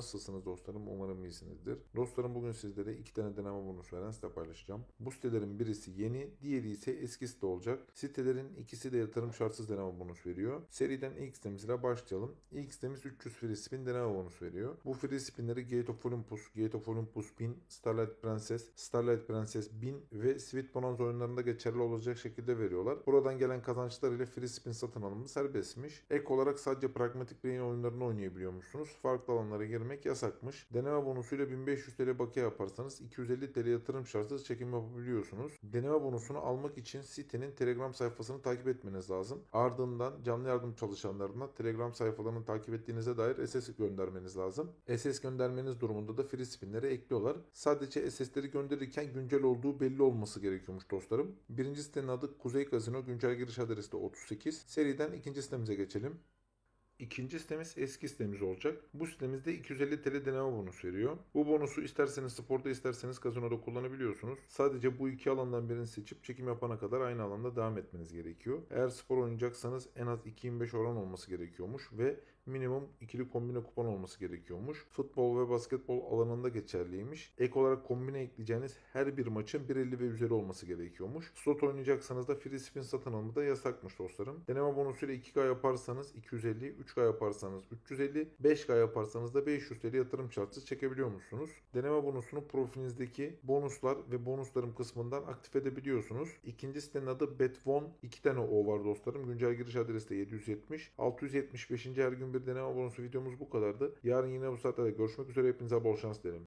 Nasılsınız dostlarım? Umarım iyisinizdir. Dostlarım bugün sizlere iki tane deneme bonus veren site paylaşacağım. Bu sitelerin birisi yeni, diğeri ise eski site olacak. Sitelerin ikisi de yatırım şartsız deneme bonus veriyor. Seriden ilk sitemizle başlayalım. İlk sitemiz 300 free spin deneme bonus veriyor. Bu free spinleri Gate of Olympus, Gate of Olympus 1000, Starlight Princess, Starlight Princess 1000 ve Sweet Bonanza oyunlarında geçerli olacak şekilde veriyorlar. Buradan gelen kazançlar ile free spin satın alımı serbestmiş. Ek olarak sadece Pragmatic Brain oyunlarını oynayabiliyormuşsunuz. Farklı alanlara girmek yasakmış. Deneme bonusuyla 1500 TL bakiye yaparsanız 250 TL yatırım şartsız çekim yapabiliyorsunuz. Deneme bonusunu almak için sitenin Telegram sayfasını takip etmeniz lazım. Ardından canlı yardım çalışanlarına Telegram sayfalarını takip ettiğinize dair SS göndermeniz lazım. SS göndermeniz durumunda da free spinleri ekliyorlar. Sadece SS'leri gönderirken güncel olduğu belli olması gerekiyormuş dostlarım. Birinci sitenin adı Kuzey Casino. Güncel giriş adresi de 38. Seriden ikinci sitemize geçelim. İkinci sitemiz eski sitemiz olacak. Bu sitemizde 250 TL deneme bonus veriyor. Bu bonusu isterseniz sporda isterseniz kazinoda kullanabiliyorsunuz. Sadece bu iki alandan birini seçip çekim yapana kadar aynı alanda devam etmeniz gerekiyor. Eğer spor oynayacaksanız en az 2.25 oran olması gerekiyormuş ve minimum ikili kombine kupon olması gerekiyormuş. Futbol ve basketbol alanında geçerliymiş. Ek olarak kombine ekleyeceğiniz her bir maçın 1.50 ve üzeri olması gerekiyormuş. Slot oynayacaksanız da free spin satın alımı da yasakmış dostlarım. Deneme bonusuyla 2K yaparsanız 250, 3K yaparsanız 350, 5K yaparsanız da 500 TL yatırım şartsız çekebiliyor musunuz? Deneme bonusunu profilinizdeki bonuslar ve bonuslarım kısmından aktif edebiliyorsunuz. İkinci sitenin adı Betvon. 2 tane O var dostlarım. Güncel giriş adresi de 770. 675. her gün bir deneme bonusu videomuz bu kadardı. Yarın yine bu saatlerde görüşmek üzere. Hepinize bol şans dilerim.